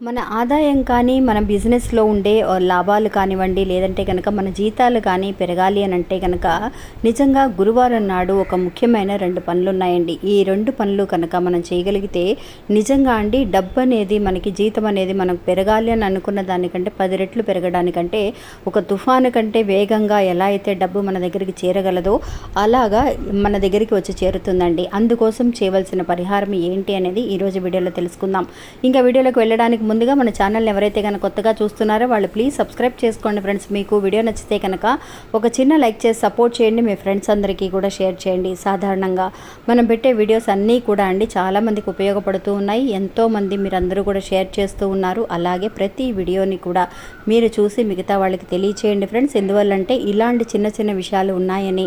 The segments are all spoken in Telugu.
మన ఆదాయం కానీ మన బిజినెస్లో ఉండే లాభాలు కానివ్వండి లేదంటే కనుక మన జీతాలు కానీ పెరగాలి అని అంటే కనుక నిజంగా గురువారం నాడు ఒక ముఖ్యమైన రెండు పనులు ఉన్నాయండి ఈ రెండు పనులు కనుక మనం చేయగలిగితే నిజంగా అండి డబ్బు అనేది మనకి జీతం అనేది మనకు పెరగాలి అని అనుకున్న దానికంటే పది రెట్లు పెరగడానికంటే ఒక తుఫాను కంటే వేగంగా ఎలా అయితే డబ్బు మన దగ్గరికి చేరగలదో అలాగా మన దగ్గరికి వచ్చి చేరుతుందండి. అందుకోసం చేయవలసిన పరిహారం ఏంటి అనేది ఈరోజు వీడియోలో తెలుసుకుందాం. ఇంకా వీడియోలోకి వెళ్ళడానికి ముందుగా మన ఛానల్ని ఎవరైతే కనుక కొత్తగా చూస్తున్నారో వాళ్ళు ప్లీజ్ సబ్స్క్రైబ్ చేసుకోండి ఫ్రెండ్స్ మీకు వీడియో నచ్చితే కనుక ఒక చిన్న లైక్ చేసి సపోర్ట్ చేయండి. మీ ఫ్రెండ్స్ అందరికీ కూడా షేర్ చేయండి. సాధారణంగా మనం పెట్టే వీడియోస్ అన్నీ కూడా అండి చాలామందికి ఉపయోగపడుతూ ఉన్నాయి. ఎంతోమంది మీరందరూ కూడా షేర్ చేస్తూ ఉన్నారు. అలాగే ప్రతి వీడియోని కూడా మీరు చూసి మిగతా వాళ్ళకి తెలియచేయండి ఫ్రెండ్స్ ఎందువల్లంటే ఇలాంటి చిన్న చిన్న విషయాలు ఉన్నాయని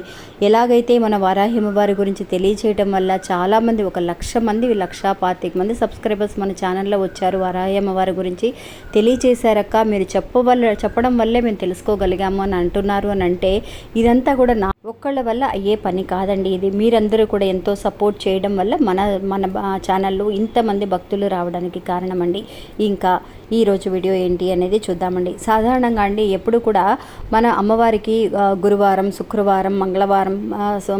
ఎలాగైతే మన వారాహిమ వారి గురించి తెలియచేయడం వల్ల చాలామంది ఒక లక్ష మంది లక్షా పాతిక మంది సబ్స్క్రైబర్స్ మన ఛానల్లో వచ్చారు వారాహ్యమ్మ వారి గురించి తెలియచేశారక్క. మీరు చెప్పవల్ల చెప్పడం వల్లే మేము తెలుసుకోగలిగాము అని అంటున్నారు అని అంటే ఇదంతా కూడా నా ఒక్కళ్ళ వల్ల అయ్యే పని కాదండి ఇది. మీరందరూ కూడా ఎంతో సపోర్ట్ చేయడం వల్ల మన మన ఛానల్లో ఇంతమంది భక్తులు రావడానికి కారణమండి. ఇంకా ఈరోజు వీడియో ఏంటి అనేది చూద్దామండి. సాధారణంగా అండి ఎప్పుడు కూడా మన అమ్మవారికి గురువారం శుక్రవారం మంగళవారం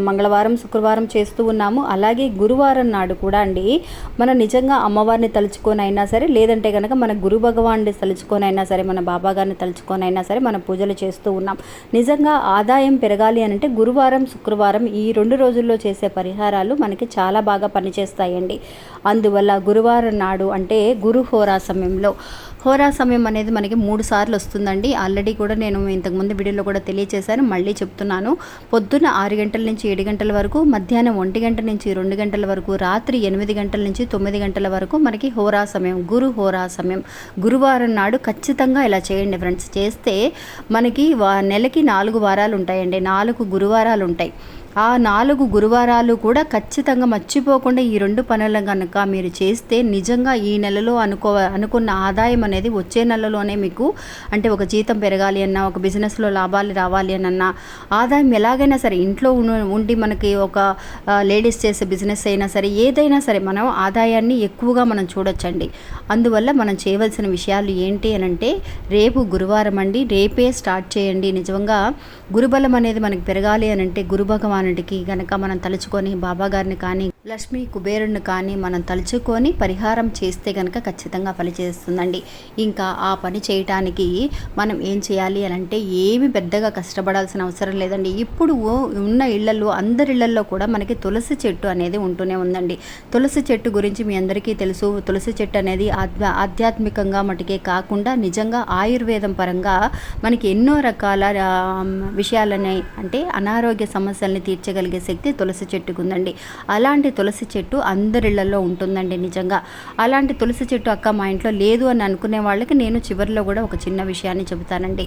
మంగళవారం శుక్రవారం చేస్తూ ఉన్నాము. అలాగే గురువారం నాడు కూడా అండి మనం నిజంగా అమ్మవారిని తలుచుకొని అయినా సరే లేదంటే కనుక మన గురు భగవాన్ని తలుచుకొనైనా సరే మన బాబా గారిని తలుచుకొని సరే మనం పూజలు చేస్తూ ఉన్నాం. నిజంగా ఆదాయం పెరగాలి అని అంటే గురువారం శుక్రవారం ఈ రెండు రోజుల్లో చేసే పరిహారాలు మనకి చాలా బాగా పనిచేస్తాయండి. అందువల్ల గురువారం నాడు అంటే గురు హోరా సమయంలో. హోరా సమయం అనేది మనకి మూడు సార్లు వస్తుందండి. ఆల్రెడీ కూడా నేను ఇంతకుముందు వీడియోలో కూడా తెలియచేశాను. మళ్ళీ చెప్తున్నాను. పొద్దున్న ఆరు గంటల నుంచి ఏడు గంటల వరకు మధ్యాహ్నం ఒంటి గంట నుంచి రెండు గంటల వరకు రాత్రి ఎనిమిది గంటల నుంచి తొమ్మిది గంటల వరకు మనకి హోరా సమయం గురు హోరా సమయం. గురువారం నాడు ఖచ్చితంగా ఇలా చేయండి ఫ్రెండ్స్. చేస్తే మనకి వా- నెలకి నాలుగు వారాలు ఉంటాయండి. నాలుగు గురువారాలు ఉంటాయి. ఆ నాలుగు గురువారాలు కూడా ఖచ్చితంగా మర్చిపోకుండా ఈ రెండు పనులు కనుక మీరు చేస్తే నిజంగా ఈ నెలలో అనుకో అనుకున్న ఆదాయం అనేది వచ్చే నెలలోనే మీకు అంటే ఒక జీతం పెరగాలి అన్నా ఒక బిజినెస్లో లాభాలు రావాలి అని అన్నా ఆదాయం ఎలాగైనా సరే ఇంట్లో ఉండి మనకి ఒక లేడీస్ చేసే బిజినెస్ అయినా సరే ఏదైనా సరే మనం ఆదాయాన్ని ఎక్కువగా మనం చూడొచ్చండి. అందువల్ల మనం చేయవలసిన విషయాలు ఏంటి అని అంటే రేపు గురువారం అండి రేపే స్టార్ట్ చేయండి. నిజంగా గురుబలం అనేది మనకి పెరగాలి అని అంటే గురు భగవానుడికి గనక మనం తలుచుకొని బాబా గారిని కానీ లక్ష్మీ కుబేరుని కానీ మనం తలుచుకొని పరిహారం చేస్తే కనుక ఖచ్చితంగా పనిచేస్తుందండి ఇంకా ఆ పని చేయటానికి మనం ఏం చేయాలి అని అంటే ఏమి పెద్దగా కష్టపడాల్సిన అవసరం లేదండి. ఇప్పుడు ఉన్న ఇళ్ళలో అందరి ఇళ్ళలో కూడా మనకి తులసి చెట్టు అనేది ఉంటూనే ఉందండి. తులసి చెట్టు గురించి మీ అందరికీ తెలుసు. తులసి చెట్టు అనేది ఆధ్యా ఆధ్యాత్మికంగా మటుకే కాకుండా నిజంగా ఆయుర్వేదం పరంగా మనకి ఎన్నో రకాల విషయాలని అంటే అనారోగ్య సమస్యల్ని తీర్చగలిగే శక్తి తులసి చెట్టుకు ఉందండి అలాంటి తులసి చెట్టు అందరిళ్ళలో ఉంటుందండి నిజంగా. అలాంటి తులసి చెట్టు అక్క మా ఇంట్లో లేదు అని అనుకునే వాళ్ళకి నేను చివరిలో కూడా ఒక చిన్న విషయాన్ని చెబుతానండి.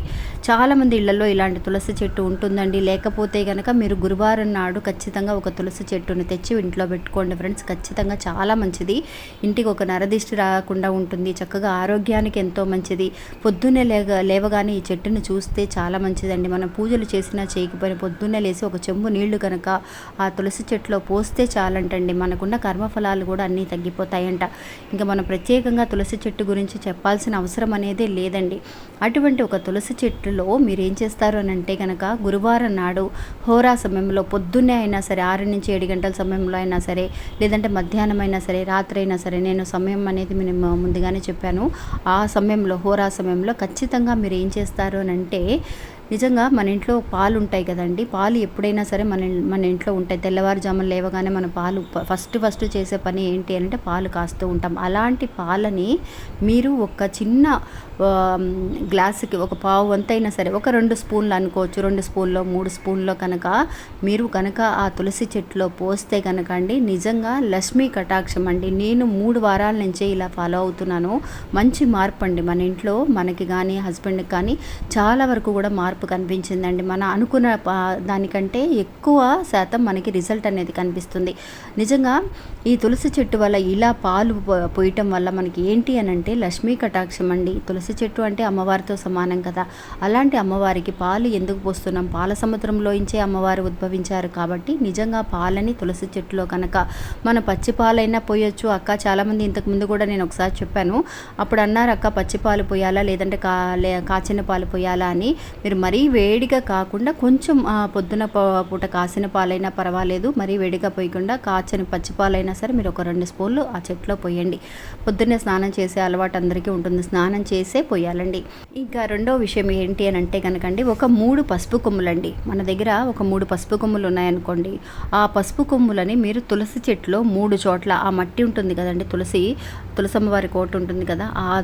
చాలామంది ఇళ్ళలో ఇలాంటి తులసి చెట్టు ఉంటుందండి. లేకపోతే కనుక మీరు గురువారం నాడు ఖచ్చితంగా ఒక తులసి చెట్టును తెచ్చి ఇంట్లో పెట్టుకోండి ఫ్రెండ్స్. ఖచ్చితంగా చాలా మంచిది. ఇంటికి ఒక నరదిష్టి రాకుండా ఉంటుంది. చక్కగా ఆరోగ్యానికి ఎంతో మంచిది. పొద్దున్నే లేగ లేవగానే ఈ చెట్టుని చూస్తే చాలా మంచిదండి. మనం పూజలు చేసినా చేయకపోయినా పొద్దున్నే లేసి ఒక చెంబు నీళ్ళు కనుక ఆ తులసి చెట్టులో పోస్తే అండి. మనకున్న కర్మఫలాలు కూడా అన్నీ తగ్గిపోతాయంట. ఇంకా మనం ప్రత్యేకంగా తులసి చెట్టు గురించి చెప్పాల్సిన అవసరం అనేదే లేదండి. అటువంటి ఒక తులసి చెట్టులో మీరు ఏం చేస్తారు అని అంటే కనుక గురువారం నాడు హోరా సమయంలో పొద్దున్నే అయినా సరే ఆరు నుంచి ఏడు గంటల సమయంలో అయినా సరే లేదంటే మధ్యాహ్నం అయినా సరే రాత్రి అయినా సరే నేను సమయం అనేది నేను ముందుగానే చెప్పాను. ఆ సమయంలో హోరా సమయంలో ఖచ్చితంగా మీరు ఏం చేస్తారు అని అంటే నిజంగా మన ఇంట్లో పాలు ఉంటాయి కదండి. పాలు ఎప్పుడైనా సరే మన మన ఇంట్లో ఉంటాయి. తెల్లవారుజామున లేవగానే మన పాలు ఫస్ట్ ఫస్ట్ చేసే పని ఏంటి అంటే పాలు కాస్తూ ఉంటాం. అలాంటి పాలని మీరు ఒక చిన్న గ్లాసుకి ఒక పావు వంతైనా సరే ఒక రెండు స్పూన్లు అనుకోవచ్చు. రెండు స్పూన్లో మూడు స్పూన్లో కనుక మీరు కనుక ఆ తులసి చెట్టులో పోస్తే కనుక అండి నిజంగా లక్ష్మీ కటాక్షం అండి. నేను మూడు వారాల నుంచే ఇలా ఫాలో అవుతున్నాను. మంచి మార్పు అండి మన ఇంట్లో మనకి కానీ హస్బెండ్కి కానీ చాలా వరకు కూడా మార్పు మార్పు కనిపించిందండి. మనం అనుకున్న దానికంటే ఎక్కువ శాతం మనకి రిజల్ట్ అనేది కనిపిస్తుంది. నిజంగా ఈ తులసి చెట్టు వల్ల ఇలా పాలు పో- పోయటం వల్ల మనకి ఏంటి అని అంటే లక్ష్మీ కటాక్షం అండి. తులసి చెట్టు అంటే అమ్మవారితో సమానం కదా. అలాంటి అమ్మవారికి పాలు ఎందుకు పోస్తున్నాం? పాల సముద్రంలో ఇంచే అమ్మవారు ఉద్భవించారు కాబట్టి నిజంగా పాలని తులసి చెట్టులో కనుక మన పచ్చి పాలైనా పోయొచ్చు. అక్క చాలామంది ఇంతకు ముందు కూడా నేను ఒకసారి చెప్పాను. అప్పుడు అన్నారు అక్క పచ్చి పాలు పోయాలా? లేదంటే కా లే కాచిన పాలు పోయాలా? అని. మీరు మరీ వేడిగా కాకుండా కొంచెం పొద్దున ప- పూట కాసిన పాలైనా పర్వాలేదు. మరీ వేడిగా పోయకుండా కాచిన పచ్చి పాలైనా సరే మీరు ఒక రెండు స్పూన్లు ఆ చెట్లో పోయండి. పొద్దున్నే స్నానం చేసే అలవాటు అందరికీ ఉంటుంది. స్నానం చేసే పోయాలండి. ఇంకా రెండో విషయం ఏంటి అని అంటే కనుకండి ఒక మూడు పసుపు కొమ్ములండి. మన దగ్గర ఒక మూడు పసుపు కొమ్ములు ఉన్నాయనుకోండి ఆ పసుపు కొమ్ములని మీరు తులసి చెట్లో మూడు చోట్ల ఆ మట్టి ఉంటుంది కదండి తులసి తులసమ్మవారి కోట ఉంటుంది కదా ఆ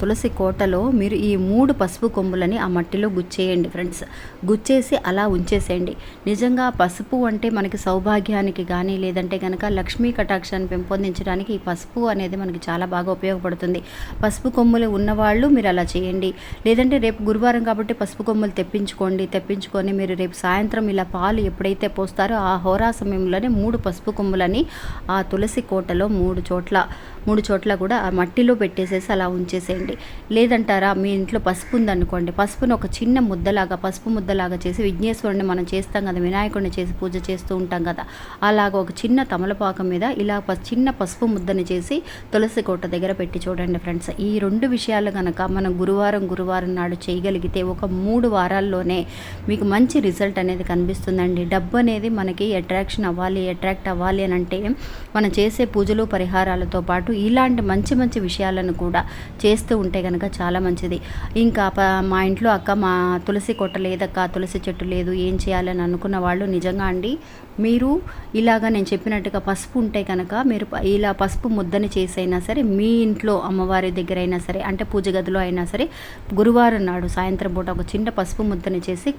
తులసి కోటలో మీరు ఈ మూడు పసుపు కొమ్ములని ఆ మట్టిలో గుచ్చేయండి. ఫ్రెండ్స్. గుచ్చేసి అలా ఉంచేసేయండి. నిజంగా పసుపు అంటే మనకి సౌభాగ్యానికి కానీ లేదంటే కనుక లక్ష్మీ కటాక్షాన్ని పెంపొందించడానికి ఈ పసుపు అనేది మనకి చాలా బాగా ఉపయోగపడుతుంది. పసుపు కొమ్ములు ఉన్నవాళ్ళు మీరు అలా చేయండి. లేదంటే రేపు గురువారం కాబట్టి పసుపు కొమ్ములు తెప్పించుకోండి. తెప్పించుకొని మీరు రేపు సాయంత్రం ఇలా పాలు ఎప్పుడైతే పోస్తారో ఆ హోరా సమయంలోనే మూడు పసుపు కొమ్ములని ఆ తులసి కోటలో మూడు చోట్ల మూడు చోట్ల కూడా ఆ మట్టిలో పెట్టేసేసి అలా ఉంచేసేయండి. లేదంటారా మీ ఇంట్లో పసుపు ఉందనుకోండి పసుపును ఒక చిన్న ముద్దలాగా పసుపు ముద్దలాగా చేసి విఘ్నేశ్వరుని మనం చేస్తాం కదా వినాయకుడిని చేసి పూజ చేస్తూ ఉంటాం కదా అలాగ ఒక చిన్న తమలపాకం మీద ఇలా ప- చిన్న పసుపు ముద్దని చేసి తులసి కోట దగ్గర పెట్టి చూడండి ఫ్రెండ్స్. ఈ రెండు విషయాలు కనుక మనం గురువారం గురువారం నాడు చేయగలిగితే ఒక మూడు వారాల్లోనే మీకు మంచి రిజల్ట్ అనేది కనిపిస్తుందండి. డబ్బు అనేది మనకి అట్రాక్షన్ అవ్వాలి అట్రాక్ట్ అవ్వాలి అని అంటే మనం చేసే పూజలు పరిహారాలతో పాటు ఇలాంటి మంచి మంచి విషయాలను కూడా చేస్తూ ఉంటే కనుక చాలా మంచిది. ఇంకా మా ఇంట్లో అక్క మా తులసి కొట్ట లేదక్క తులసి చెట్టు లేదు ఏం చేయాలని అనుకున్న వాళ్ళు నిజంగా అండి మీరు ఇలాగా నేను చెప్పినట్టుగా పసుపు ఉంటే కనుక మీరు ఇలా పసుపు ముద్దని చేసైనా సరే మీ ఇంట్లో అమ్మవారి దగ్గర అయినా సరే అంటే పూజ గదిలో అయినా సరే గురువారం నాడు సాయంత్రం పూట ఒక చిన్న పసుపు ముద్దని చేసి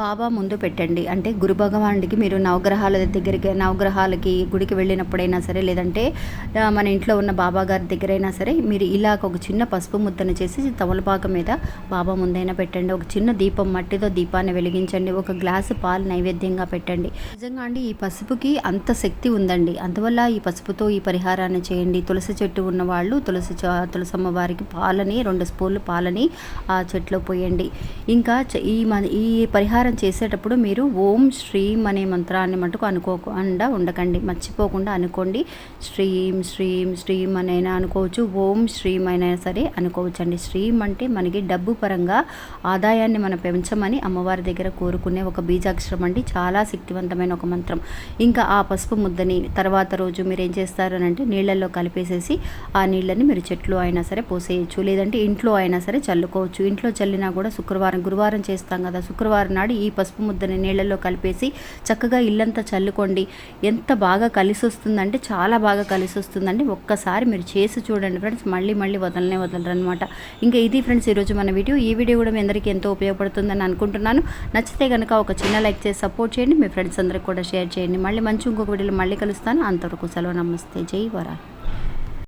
బాబా ముందు పెట్టండి. అంటే గురు భగవానుడికి మీరు నవగ్రహాల దగ్గరికి నవగ్రహాలకి గుడికి వెళ్ళినప్పుడైనా సరే లేదంటే మన ఇంట్లో ఉన్న బాబా గారి దగ్గరైనా సరే మీరు ఇలా ఒక చిన్న పసుపు ముద్దను చేసి తమలపాకు మీద బాబా ముందైనా పెట్టండి. ఒక చిన్న దీపం మట్టితో దీపాన్ని వెలిగించండి. ఒక గ్లాసు పాలు నైవేద్యంగా పెట్టండి. నిజంగా అండి ఈ పసుపుకి అంత శక్తి ఉందండి. అందువల్ల ఈ పసుపుతో ఈ పరిహారాన్ని చేయండి. తులసి చెట్టు ఉన్న వాళ్ళు తులసి తులసమ్మ వారికి పాలని రెండు స్పూన్లు పాలని ఆ చెట్లో పోయండి. ఇంకా ఈ ఈ పరిహారం చేసేటప్పుడు మీరు ఓం శ్రీం అనే మంత్రాన్ని మటుకు అనుకోకుండా ఉండకండి. మర్చిపోకుండా అనుకోండి. శ్రీం శ్రీం శ్రీం అనైనా అనుకోవచ్చు. ఓం శ్రీం అయినా సరే అనుకోవచ్చు అండి శ్రీం అంటే మనకి డబ్బు పరంగా ఆదాయాన్ని మనం పెంచమని అమ్మవారి దగ్గర కోరుకునే ఒక బీజాక్షరం అండి. చాలా శక్తివంతమైన ఒక మంత్రం. ఇంకా ఆ పసుపు ముద్దని తర్వాత రోజు మీరు ఏం చేస్తారు అని అంటే నీళ్ళల్లో కలిపేసేసి ఆ నీళ్ళని మీరు చెట్లు అయినా సరే పోసేయచ్చు. లేదంటే ఇంట్లో అయినా సరే చల్లుకోవచ్చు. ఇంట్లో చల్లినా కూడా శుక్రవారం గురువారం చేస్తాం కదా. శుక్రవారం నాడు ఈ పసుపు ముద్దని నీళ్ళల్లో కలిపేసి చక్కగా ఇల్లంతా చల్లుకోండి. ఎంత బాగా కలిసి వస్తుందంటే చాలా బాగా కలిసి వస్తుందండి ఒక్కసారి మీరు చేసి చూడండి ఫ్రెండ్స్. మళ్ళీ మళ్ళీ వదలనే వదలరు అనమాట ఇంకా ఇది ఫ్రెండ్స్ ఈరోజు మన వీడియో. ఈ వీడియో కూడా మీ అందరికీ ఎంతో ఉపయోగపడుతుందని అనుకుంటున్నాను. నచ్చితే కనుక ఒక చిన్న లైక్ చేసి సపోర్ట్ చేయండి. మీ ఫ్రెండ్స్ అందరికి కూడా షేర్ చేయండి. మళ్ళీ మంచి ఇంకొక వీడియోలో మళ్ళీ కలుస్తాను. అంతవరకు సెలవు. నమస్తే. జై వరా